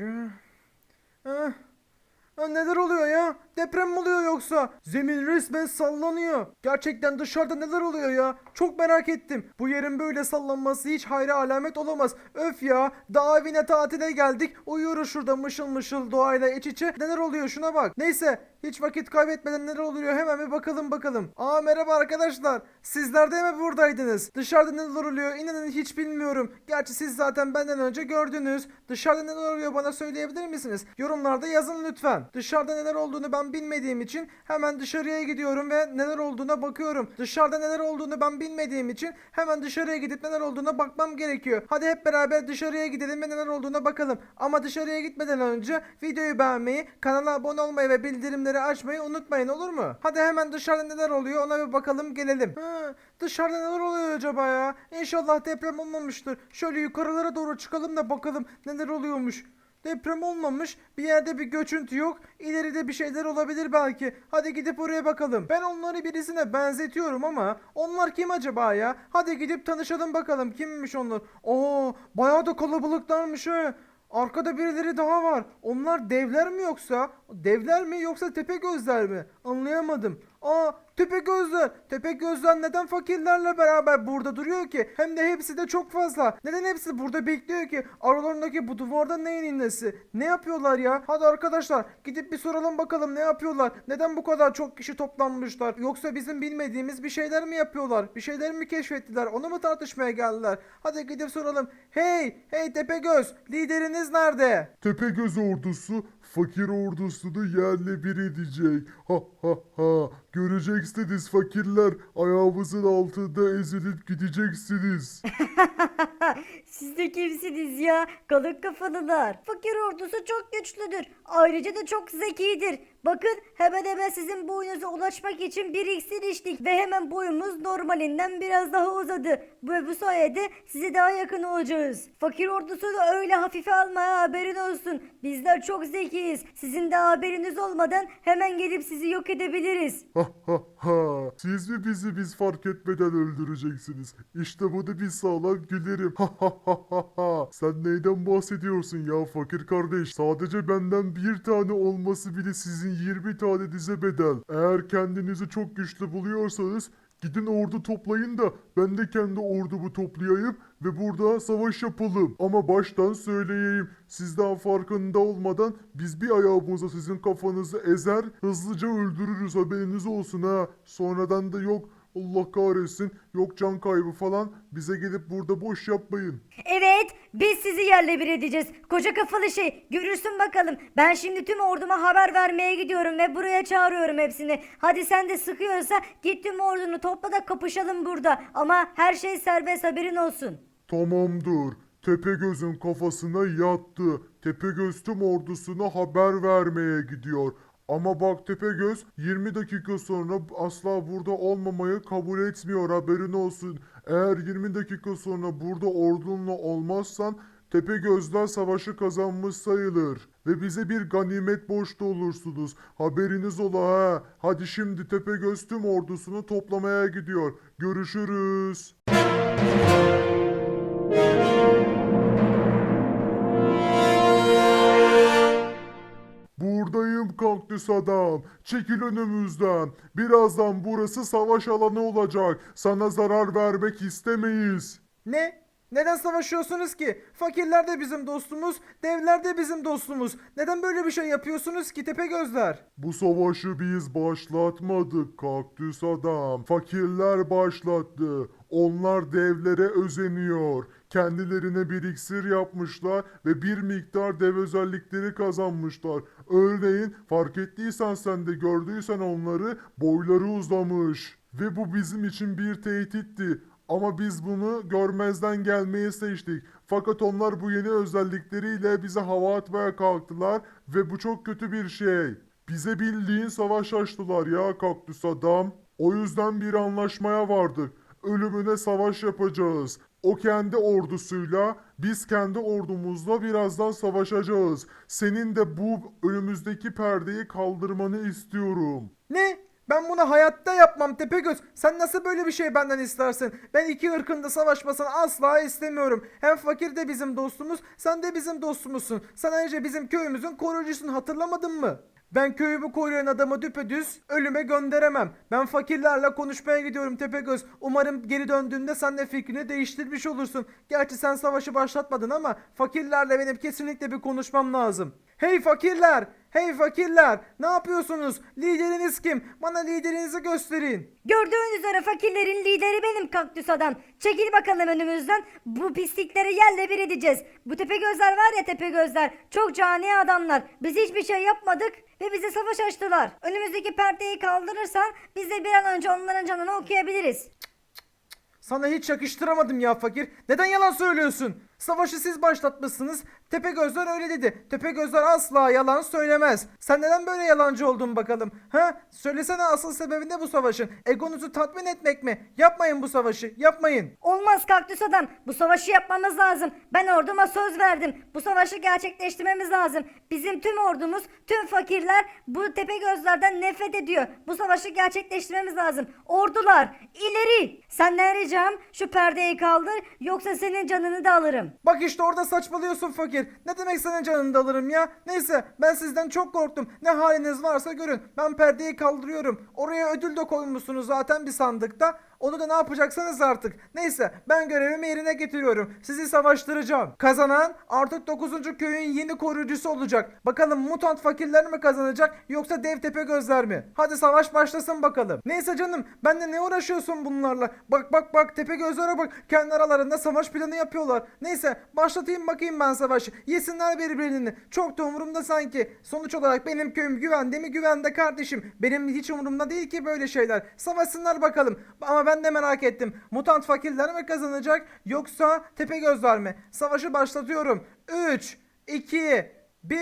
Şu... Ah. Ah, neler oluyor ya? Deprem mi oluyor yoksa? Zemin resmen sallanıyor. Gerçekten dışarıda neler oluyor ya? Çok merak ettim. Bu yerin böyle sallanması hiç hayra alamet olamaz. Öf ya. Dağ evine tatile geldik. Uyuyoruz şurada mışıl mışıl doğayla iç içe. Neler oluyor şuna bak. Neyse. Hiç vakit kaybetmeden neler oluyor hemen bir bakalım bakalım. Aa merhaba arkadaşlar. Sizler de mi buradaydınız? Dışarıda neler oluyor inanın hiç bilmiyorum. Gerçi siz zaten benden önce gördünüz. Dışarıda neler oluyor bana söyleyebilir misiniz? Yorumlarda yazın lütfen. Dışarıda neler olduğunu ben bilmediğim için hemen dışarıya gidiyorum ve neler olduğuna bakıyorum. Dışarıda neler olduğunu ben bilmediğim için hemen dışarıya gidip neler olduğuna bakmam gerekiyor. Hadi hep beraber dışarıya gidelim ve neler olduğuna bakalım. Ama dışarıya gitmeden önce videoyu beğenmeyi, kanala abone olmayı ve bildirimleri açmayı unutmayın olur mu? Hadi hemen dışarıda neler oluyor ona bir bakalım gelelim. Ha, dışarıda neler oluyor acaba ya? İnşallah deprem olmamıştır. Şöyle yukarılara doğru çıkalım da bakalım neler oluyormuş. Deprem olmamış. Bir yerde bir göçüntü yok. İleride bir şeyler olabilir belki. Hadi gidip oraya bakalım. Ben onları birisine benzetiyorum ama onlar kim acaba ya? Hadi gidip tanışalım bakalım. Kimmiş onlar? Oo, bayağı da kalabalıklarmış ha. Arkada birileri daha var. Onlar devler mi yoksa? Devler mi yoksa tepe gözler mi? Anlayamadım. Aa tepe gözler. Tepe gözler neden fakirlerle beraber burada duruyor ki? Hem de hepsi de çok fazla. Neden hepsi burada bekliyor ki? Aralarındaki bu duvarda neyin nesi? Ne yapıyorlar ya? Hadi arkadaşlar gidip bir soralım bakalım ne yapıyorlar? Neden bu kadar çok kişi toplanmışlar? Yoksa bizim bilmediğimiz bir şeyler mi yapıyorlar? Bir şeyler mi keşfettiler? Onu mu tartışmaya geldiler? Hadi gidip soralım. Hey, hey Tepegöz, lideriniz nerede? Tepegöz ordusu fakir ordusunu yerle bir edecek. Ha ha ha. Göreceksiniz fakirler ayağımızın altında ezilip gideceksiniz. Siz de kimsiniz ya? Kalın kafalılar. Fakir ordusu çok güçlüdür. Ayrıca da çok zekidir. Bakın hemen hemen sizin boyunuza ulaşmak için bir iksir içtik ve hemen boyumuz normalinden biraz daha uzadı. Ve bu sayede size daha yakın olacağız. Fakir ordusu da öyle hafife alma ha, haberin olsun. Bizler çok zekiyiz. Sizin de haberiniz olmadan hemen gelip sizi yok edebiliriz. Ha ha ha. Siz mi bizi biz fark etmeden öldüreceksiniz? İşte bunu bir sağlam gülerim. Ha ha. Sen neyden bahsediyorsun ya fakir kardeş? Sadece benden bir tane olması bile sizin 20 tane dize bedel. Eğer kendinizi çok güçlü buluyorsanız Gidin ordu toplayın da ben de kendi ordumu toplayayım ve burada savaş yapalım. Ama baştan söyleyeyim siz daha farkında olmadan biz bir ayağımıza sizin kafanızı ezer hızlıca öldürürüz haberiniz olsun ha. Sonradan da yok Allah kahretsin yok can kaybı falan bize gelip burada boş yapmayın. Evet, biz sizi yerle bir edeceğiz. Koca kafalı şey, görürsün bakalım. Ben şimdi tüm orduma haber vermeye gidiyorum ve buraya çağırıyorum hepsini. Hadi sen de sıkıyorsa git tüm ordunu topla da kapışalım burada. Ama her şey serbest haberin olsun. Tamamdır. Tepegöz'ün kafasına yattı. Tepegöz tüm ordusuna haber vermeye gidiyor. Ama bak Tepegöz 20 dakika sonra asla burada olmamayı kabul etmiyor haberin olsun. Eğer 20 dakika sonra burada ordunla olmazsan Tepegöz'den savaşı kazanmış sayılır. Ve bize bir ganimet borçlu olursunuz. Haberiniz ola ha. Hadi şimdi Tepegöz tüm ordusunu toplamaya gidiyor. Görüşürüz. Buradayım kaktüs adam. Çekil önümüzden. Birazdan burası savaş alanı olacak. Sana zarar vermek istemeyiz. Ne? Neden savaşıyorsunuz ki? Fakirler de bizim dostumuz, devler de bizim dostumuz. Neden böyle bir şey yapıyorsunuz ki Tepegözler? Bu savaşı biz başlatmadık kaktüs adam. Fakirler başlattı. Onlar devlere özeniyor. Kendilerine bir iksir yapmışlar ve bir miktar dev özellikleri kazanmışlar. Örneğin fark ettiysen sen de gördüysen onları boyları uzamış. Ve bu bizim için bir tehditti. Ama biz bunu görmezden gelmeyi seçtik. Fakat onlar bu yeni özellikleriyle bize hava atmaya kalktılar ve bu çok kötü bir şey. Bize bildiğin savaş açtılar ya kaktüs adam. O yüzden bir anlaşmaya vardık. Ölümüne savaş yapacağız. O kendi ordusuyla, biz kendi ordumuzla birazdan savaşacağız. Senin de bu önümüzdeki perdeyi kaldırmanı istiyorum. Ne? Ben bunu hayatta yapmam Tepegöz. Sen nasıl böyle bir şey benden istersin? Ben iki ırkın da savaşmasını asla istemiyorum. Hem fakir de bizim dostumuz, sen de bizim dostumuzsun. Sen ayrıca bizim köyümüzün koruyucusun hatırlamadın mı? Ben köyümü koruyan adamı düpedüz ölüme gönderemem. Ben fakirlerle konuşmaya gidiyorum Tepegöz. Umarım geri döndüğünde sen de fikrini değiştirmiş olursun. Gerçi sen savaşı başlatmadın ama fakirlerle benim kesinlikle bir konuşmam lazım. Hey fakirler! Hey fakirler! Ne yapıyorsunuz? Lideriniz kim? Bana liderinizi gösterin. Gördüğün üzere fakirlerin lideri benim kaktüs adam. Çekil bakalım önümüzden. Bu pislikleri yerle bir edeceğiz. Bu tepe gözler var ya tepe gözler. Çok cani adamlar. Biz hiçbir şey yapmadık ve bize savaş açtılar. Önümüzdeki perdeyi kaldırırsan biz de bir an önce onların canını okuyabiliriz. Sana hiç yakıştıramadım ya fakir. Neden yalan söylüyorsun? Savaşı siz başlatmışsınız. Tepegözler öyle dedi. Tepegözler asla yalan söylemez. Sen neden böyle yalancı oldun bakalım? Ha? Söylesene asıl sebebi ne bu savaşın? Egonuzu tatmin etmek mi? Yapmayın bu savaşı. Yapmayın. Olmaz kaktüs adam. Bu savaşı yapmamız lazım. Ben orduma söz verdim. Bu savaşı gerçekleştirmemiz lazım. Bizim tüm ordumuz, tüm fakirler bu tepe gözlerden nefret ediyor. Bu savaşı gerçekleştirmemiz lazım. Ordular, ileri. Senden ricam şu perdeyi kaldır yoksa senin canını da alırım. Bak işte orada saçmalıyorsun fakir. Ne demek senin canını da alırım ya? Neyse ben sizden çok korktum. Ne haliniz varsa görün. Ben perdeyi kaldırıyorum. Oraya ödül de koymuşsunuz zaten bir sandıkta. Onu da ne yapacaksanız artık. Neyse ben görevimi yerine getiriyorum. Sizi savaştıracağım. Kazanan artık 9. köyün yeni koruyucusu olacak. Bakalım mutant fakirler mi kazanacak yoksa dev tepe gözler mi? Hadi savaş başlasın bakalım. Neyse canım ben de ne uğraşıyorsun bunlarla? Bak bak bak tepe gözlere bak. Kendi aralarında savaş planı yapıyorlar. Neyse başlatayım bakayım ben savaşı. Yesinler birbirini. Çok da umurumda sanki. Sonuç olarak benim köyüm güvende mi güvende kardeşim. Benim hiç umurumda değil ki böyle şeyler. Savaşsınlar bakalım. Ama ben de merak ettim. Mutant fakirler mi kazanacak yoksa tepe gözler mi? Savaşı başlatıyorum. 3, 2, 1...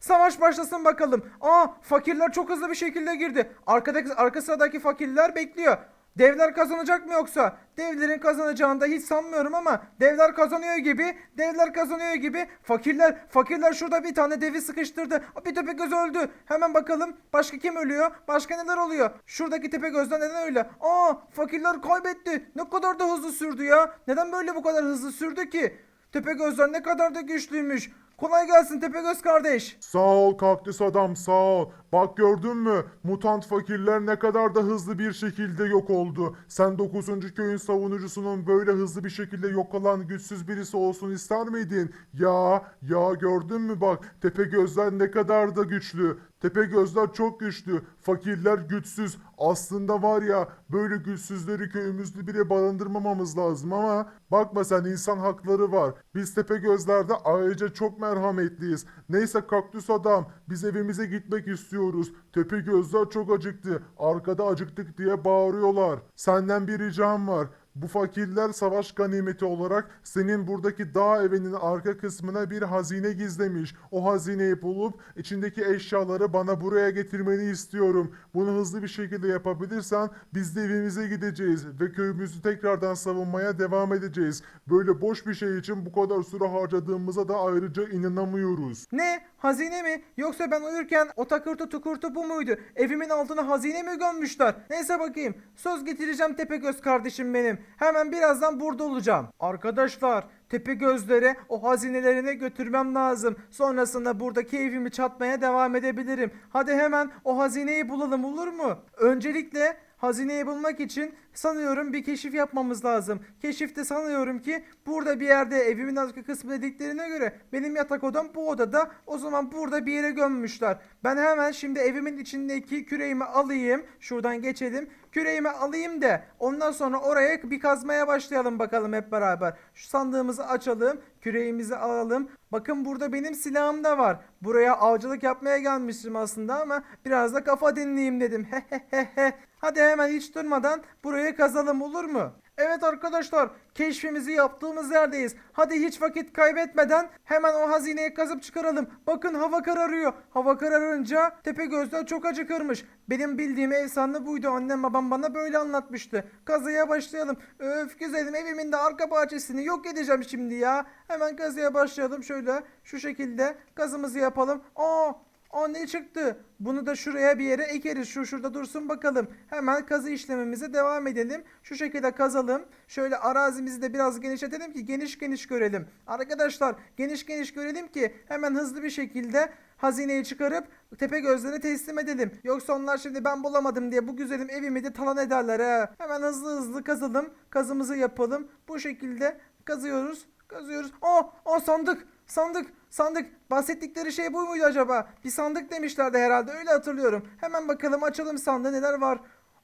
Savaş başlasın bakalım. Aa fakirler çok hızlı bir şekilde girdi. Arkadaki arka sıradaki fakirler bekliyor. Devler kazanacak mı yoksa? Devlerin kazanacağını da hiç sanmıyorum ama devler kazanıyor gibi, devler kazanıyor gibi. Fakirler, fakirler şurada bir tane devi sıkıştırdı. Bir Tepegöz öldü. Hemen bakalım başka kim ölüyor? Başka neler oluyor? Şuradaki Tepegöz'den neden öyle? Aa, fakirler kaybetti. Ne kadar da hızlı sürdü ya. Neden böyle bu kadar hızlı sürdü ki? Tepegözler ne kadar da güçlüymüş. Kolay gelsin Tepegöz kardeş. Sağ ol kaktüs adam sağ ol. Bak gördün mü? Mutant fakirler ne kadar da hızlı bir şekilde yok oldu. Sen 9. köyün savunucusunun böyle hızlı bir şekilde yok olan güçsüz birisi olsun ister miydin? Ya ya gördün mü bak tepe gözler ne kadar da güçlü. Tepe gözler çok güçlü. Fakirler güçsüz. Aslında var ya böyle güçsüzleri köyümüzde bile barındırmamamız lazım ama bakma sen insan hakları var. Biz tepe gözlerde ayrıca çok merhametliyiz. Neyse kaktüs adam biz evimize gitmek istiyoruz. Tepe gözler çok acıktı. Arkada acıktık diye bağırıyorlar. Senden bir ricam var. Bu fakirler savaş ganimeti olarak senin buradaki dağ evinin arka kısmına bir hazine gizlemiş. O hazineyi bulup içindeki eşyaları bana buraya getirmeni istiyorum. Bunu hızlı bir şekilde yapabilirsen biz de evimize gideceğiz ve köyümüzü tekrardan savunmaya devam edeceğiz. Böyle boş bir şey için bu kadar süre harcadığımıza da ayrıca inanamıyoruz. Ne? Hazine mi? Yoksa ben uyurken o takırtı tukurtu bu muydu? Evimin altına hazine mi gömmüşler? Neyse bakayım. Söz getireceğim Tepegöz kardeşim benim. Hemen birazdan burada olacağım. Arkadaşlar Tepegözlere o hazinelerine götürmem lazım. Sonrasında buradaki evimi çatmaya devam edebilirim. Hadi hemen o hazineyi bulalım olur mu? Öncelikle hazineyi bulmak için sanıyorum bir keşif yapmamız lazım. Keşifte sanıyorum ki burada bir yerde evimin arka kısmı dediklerine göre benim yatak odam bu odada. O zaman burada bir yere gömmüşler. Ben hemen şimdi evimin içindeki küreğimi alayım. Şuradan geçelim. Küreğimi alayım da ondan sonra oraya bir kazmaya başlayalım bakalım hep beraber. Şu sandığımızı açalım. Küreğimizi alalım. Bakın burada benim silahım da var. Buraya avcılık yapmaya gelmiştim aslında ama biraz da kafa dinleyeyim dedim. Hehehehe. Hadi hemen hiç durmadan burayı kazalım olur mu? Evet arkadaşlar keşfimizi yaptığımız yerdeyiz. Hadi hiç vakit kaybetmeden hemen o hazineyi kazıp çıkaralım. Bakın hava kararıyor. Hava kararınca tepe gözler çok acıkırmış. Benim bildiğim efsane buydu. Annem babam bana böyle anlatmıştı. Kazıya başlayalım. Öf güzelim evimin de arka bahçesini yok edeceğim şimdi ya. Hemen kazıya başlayalım şöyle şu şekilde kazımızı yapalım. Aa Aa ne çıktı? Bunu da şuraya bir yere ekeriz. Şu şurada dursun bakalım. Hemen kazı işlememize devam edelim. Şu şekilde kazalım. Şöyle arazimizi de biraz genişletelim ki geniş geniş görelim. Arkadaşlar geniş geniş görelim ki hemen hızlı bir şekilde hazineyi çıkarıp tepe gözlerine teslim edelim. Yoksa onlar şimdi ben bulamadım diye bu güzelim evimi de talan ederler ha. Hemen hızlı hızlı kazalım. Kazımızı yapalım. Bu şekilde kazıyoruz. Kazıyoruz. Aa, aa sandık. Sandık. Sandık. Bahsettikleri şey bu muydu acaba? Bir sandık demişlerdi herhalde. Öyle hatırlıyorum. Hemen bakalım açalım sandığı neler var.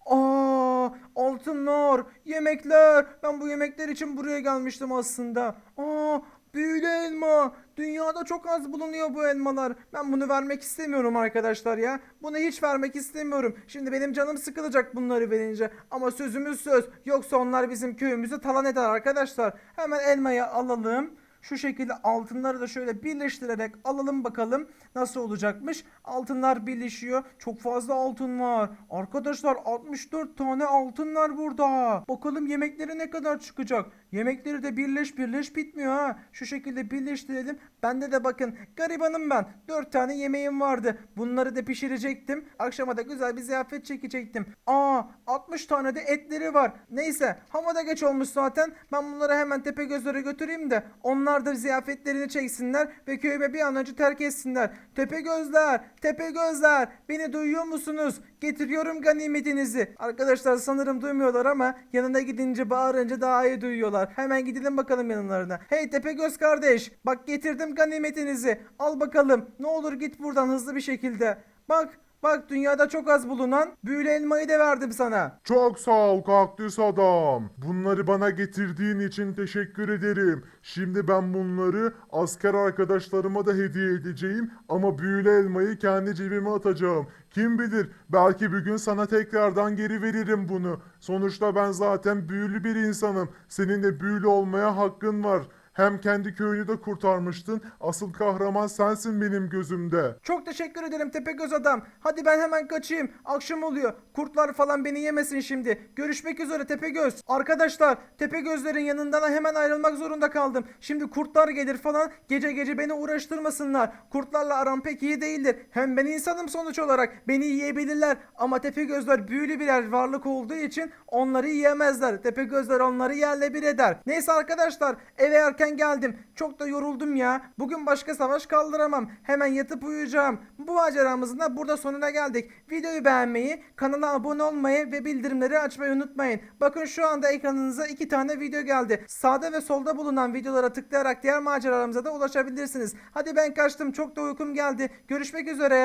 Aa, altınlar, yemekler. Ben bu yemekler için buraya gelmiştim aslında. Aa, büyülü elma. Dünyada çok az bulunuyor bu elmalar. Ben bunu vermek istemiyorum arkadaşlar ya. Bunu hiç vermek istemiyorum. Şimdi benim canım sıkılacak bunları verince. Ama sözümüz söz. Yoksa onlar bizim köyümüzü talan eder arkadaşlar. Hemen elmayı alalım. Şu şekilde altınları da şöyle birleştirerek alalım bakalım nasıl olacakmış. Altınlar birleşiyor. Çok fazla altın var. Arkadaşlar 64 tane altın var burada. Bakalım yemekleri ne kadar çıkacak. Yemekleri de birleş birleş bitmiyor ha. Şu şekilde birleştirelim. Bende de bakın garibanım ben. 4 tane yemeğim vardı. Bunları da pişirecektim. Akşama da güzel bir ziyafet çekecektim. Aa 60 tane de etleri var. Neyse havada geç olmuş zaten. Ben bunları hemen tepe gözlere götüreyim de onlar da ziyafetlerini çeksinler ve köyüme bir an önce terk etsinler. Tepe gözler, tepe gözler. Beni duyuyor musunuz? Getiriyorum ganimetinizi. Arkadaşlar sanırım duymuyorlar ama yanına gidince bağırınca daha iyi duyuyorlar. Hemen gidelim bakalım yanlarına. Hey Tepegöz kardeş, bak getirdim ganimetinizi. Al bakalım. Ne olur git buradan hızlı bir şekilde. Bak, bak dünyada çok az bulunan büyülü elmayı da verdim sana. Çok sağ ol kaktüs adam. Bunları bana getirdiğin için teşekkür ederim. Şimdi ben bunları asker arkadaşlarıma da hediye edeceğim ama büyülü elmayı kendi cebime atacağım. Kim bilir belki bir gün sana tekrardan geri veririm bunu. Sonuçta ben zaten büyülü bir insanım. Senin de büyülü olmaya hakkın var. Hem kendi köyünü de kurtarmıştın. Asıl kahraman sensin benim gözümde. Çok teşekkür ederim Tepegöz adam. Hadi ben hemen kaçayım. Akşam oluyor. Kurtlar falan beni yemesin şimdi. Görüşmek üzere Tepegöz. Arkadaşlar Tepegözlerin yanından hemen ayrılmak zorunda kaldım. Şimdi kurtlar gelir falan gece gece beni uğraştırmasınlar. Kurtlarla aram pek iyi değildir. Hem ben insanım sonuç olarak. Beni yiyebilirler. Ama Tepegözler büyülü birer varlık olduğu için onları yiyemezler. Tepegözler onları yerle bir eder. Neyse arkadaşlar eve erken geldim. Çok da yoruldum ya. Bugün başka savaş kaldıramam. Hemen yatıp uyuyacağım. Bu maceramızın da burada sonuna geldik. Videoyu beğenmeyi, kanala abone olmayı ve bildirimleri açmayı unutmayın. Bakın şu anda ekranınıza iki tane video geldi. Sağda ve solda bulunan videolara tıklayarak diğer maceralarımıza da ulaşabilirsiniz. Hadi ben kaçtım. Çok da uykum geldi. Görüşmek üzere.